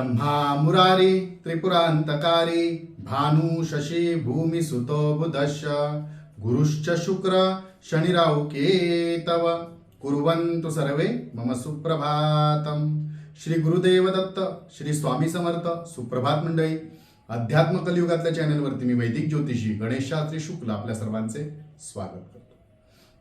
ब्रह्मा मुरारी त्रिपुरांतकारी भानु शशी भूमी सुतो बुधश्च। गुरुश्च शुक्र शनिराव केतव। कुर्वन्तु सर्वे मम सुप्रभातम। श्री गुरुदेव दत्त श्री स्वामी समर्थ सुप्रभात मंडळी। अध्यात्म कलियुगातल्या चॅनलवरती मी वैदिक ज्योतिषी गणेशात्री शुक्ल आपल्या सर्वांचे स्वागत करतो.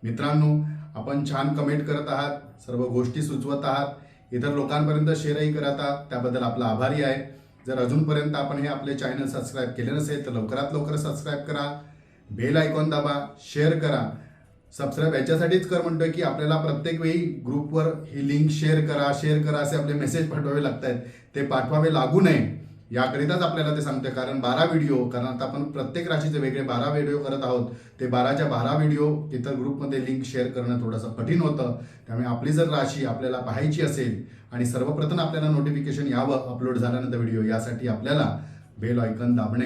मित्रांनो आपण छान कमेंट करत आहात सर्व गोष्टी सुचवत आहात. इतर लोकांपर्यंत शेअरही करता त्याबद्दल आपला आभारी आहे. जर अजूनपर्यंत आपण हे आपले चॅनल सबस्क्राईब केले नसेल तर लवकरात लवकर सबस्क्राईब करा. बेल आयकॉन दाबा शेअर करा. सबस्क्राईब याच्यासाठीच कर म्हणतोय की आपल्याला प्रत्येक वेळी ग्रुपवर ही लिंक शेअर करा शेअर करा असे आपले मेसेज पाठवावे लागत आहेत ते पाठवावे लागू नये. याकरिताच आपल्याला ते सांगते कारण बारा व्हिडिओ कारण आता आपण प्रत्येक राशीचे वेगळे बारा व्हिडिओ करत आहोत. ते बाराच्या बारा व्हिडिओ इतर ग्रुपमध्ये लिंक शेअर करणं थोडंसं कठीण होतं. त्यामुळे आपली जर राशी आपल्याला पाहायची असेल आणि सर्वप्रथम आपल्याला नोटिफिकेशन यावं अपलोड झाल्यानंतर व्हिडिओ यासाठी आपल्याला बेल आयकन दाबणे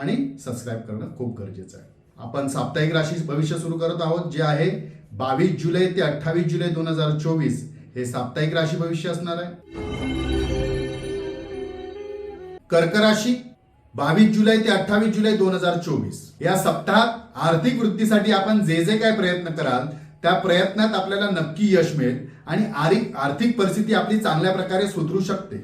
आणि सबस्क्राईब करणं खूप गरजेचं आहे. आपण साप्ताहिक राशी भविष्य सुरू करत आहोत जे आहे बावीस जुलै ते अठ्ठावीस जुलै दोन हजार चोवीस. हे साप्ताहिक राशी भविष्य असणार आहे. कर्कराशी बावीस जुलै ते अठ्ठावीस जुलै दोन हजार चोवीस. या सप्ताहात आर्थिक वृद्धीसाठी आपण जे जे काय प्रयत्न कराल त्या प्रयत्नात आपल्याला नक्की यश मिळेल आणि आर्थिक आर्थिक परिस्थिती आपली चांगल्या प्रकारे सुधरू शकते.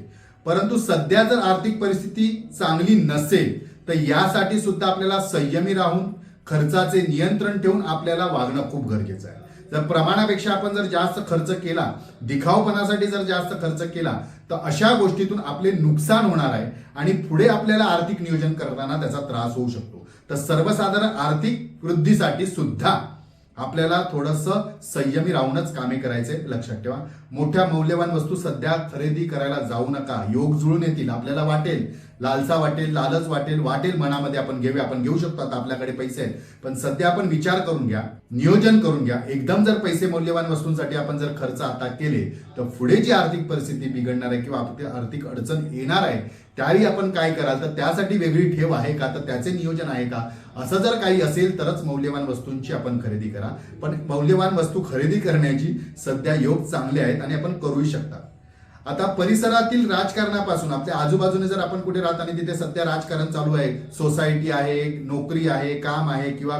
परंतु सध्या जर आर्थिक परिस्थिती चांगली नसेल तर यासाठी सुद्धा आपल्याला संयमी राहून खर्चाचे नियंत्रण ठेवून आपल्याला वागणं खूप गरजेचं आहे. जर प्रमाणापेक्षा आपण जर जास्त खर्च केला दिखावपणासाठी जर जास्त खर्च केला तर अशा गोष्टीतून आपले नुकसान होणार आहे आणि पुढे आपल्याला आर्थिक नियोजन करताना त्याचा त्रास होऊ शकतो. तर सर्वसाधारण आर्थिक वृद्धीसाठी सुद्धा आपल्याला थोडंसं संयमी राहूनच कामे करायचे लक्षात ठेवा. मोठ्या मौल्यवान वस्तू सध्या खरेदी करायला जाऊ नका. योग जुळून येतील आपल्याला वाटेल. लालसा वाटेल लालच वाटेल वाटेल मनामध्ये आपण घेऊया आपण घेऊ शकतो आता आपल्याकडे पैसे आहेत. पण सध्या आपण विचार करून घ्या नियोजन करून घ्या. एकदम जर पैसे मौल्यवान वस्तूंसाठी आपण जर खर्च आता केले तर पुढे जी आर्थिक परिस्थिती बिघडणार आहे किंवा आपली आर्थिक अडचण येणार आहे त्याही आपण काय कराल? तर त्यासाठी वेगळी ठेव आहे का? तर त्याचे नियोजन आहे का? असं जर काही असेल तरच मौल्यवान वस्तूंची आपण खरेदी करा. पण मौल्यवान वस्तू खरेदी करण्याची सध्या योग चांगले आहेत आणि आपण करूही शकता. आता परिसरातील राजकारणापासून आपल्या आजूबाजूने जर आपण कुठे राहत आणि तिथे सध्या राजकारण चालू आहे सोसायटी आहे नोकरी आहे काम आहे किंवा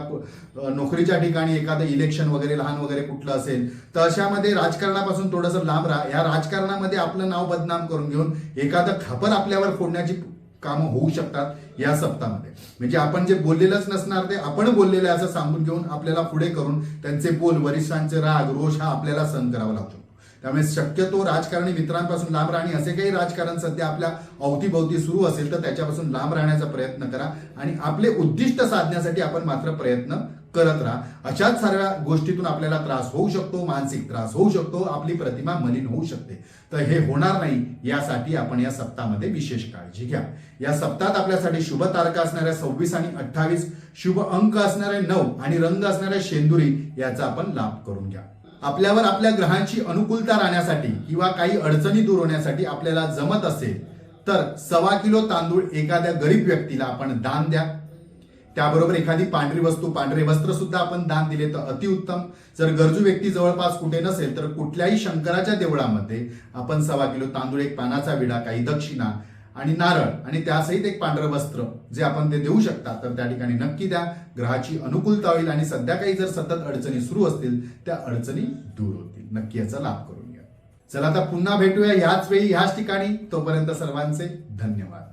नोकरीच्या ठिकाणी एखादं इलेक्शन वगैरे लहान वगैरे कुठलं असेल तर अशामध्ये राजकारणापासून थोडंसं लांब राहा. या राजकारणामध्ये आपलं नाव बदनाम करून घेऊन एखादं खापर आपल्यावर फोडण्याची कामं होऊ शकतात या सप्ताहामध्ये. म्हणजे आपण जे बोललेलंच नसणार ते आपण बोललेलं आहे असं सांगून घेऊन आपल्याला पुढे करून त्यांचे बोल वरिष्ठांचे राग रोष हा आपल्याला सहन करावा लागतो. त्यामुळे शक्यतो राजकारणी मित्रांपासून लांब राहणे असे काही राजकारण सध्या आपल्या अवतीभोवती सुरू असेल तर त्याच्यापासून लांब राहण्याचा प्रयत्न करा आणि आपले उद्दिष्ट साधण्यासाठी आपण मात्र प्रयत्न करत राहा. अशाच साऱ्या गोष्टीतून आपल्याला त्रास होऊ शकतो मानसिक त्रास होऊ शकतो आपली प्रतिमा मलिन होऊ शकते. तर हे होणार नाही यासाठी आपण या सप्ताहामध्ये विशेष काळजी घ्या. या सप्ताहात आपल्यासाठी शुभ तारखा असणाऱ्या सव्वीस आणि अठ्ठावीस शुभ अंक असणारे नऊ आणि रंग असणाऱ्या शेंदुरी याचा आपण लाभ करून घ्या. आपल्यावर आपल्या ग्रहांची अनुकूलता राहण्यासाठी किंवा काही अडचणी दूर होण्यासाठी आपल्याला जमत असेल तर सव्वा किलो तांदूळ एखाद्या गरीब व्यक्तीला आपण दान द्या. त्याबरोबर एखादी पांढरी वस्तू पांढरे वस्त्र सुद्धा आपण दान दिले तर अतिउत्तम. जर गरजू व्यक्ती जवळपास कुठे नसेल तर कुठल्याही शंकराच्या देवळामध्ये आपण सव्वा किलो तांदूळ एक पानाचा विडा काही दक्षिणा आणि नारळ आणि त्यासहित एक पांढरं वस्त्र जे आपण ते देऊ शकता तर त्या ठिकाणी नक्की द्या. ग्रहाची अनुकूलता होईल आणि सध्या काही जर सतत अडचणी सुरू असतील त्या अडचणी दूर होतील. नक्की याचा लाभ करून घ्या. चला आता पुन्हा भेटूया ह्याच वेळी ह्याच ठिकाणी. तोपर्यंत सर्वांचे धन्यवाद.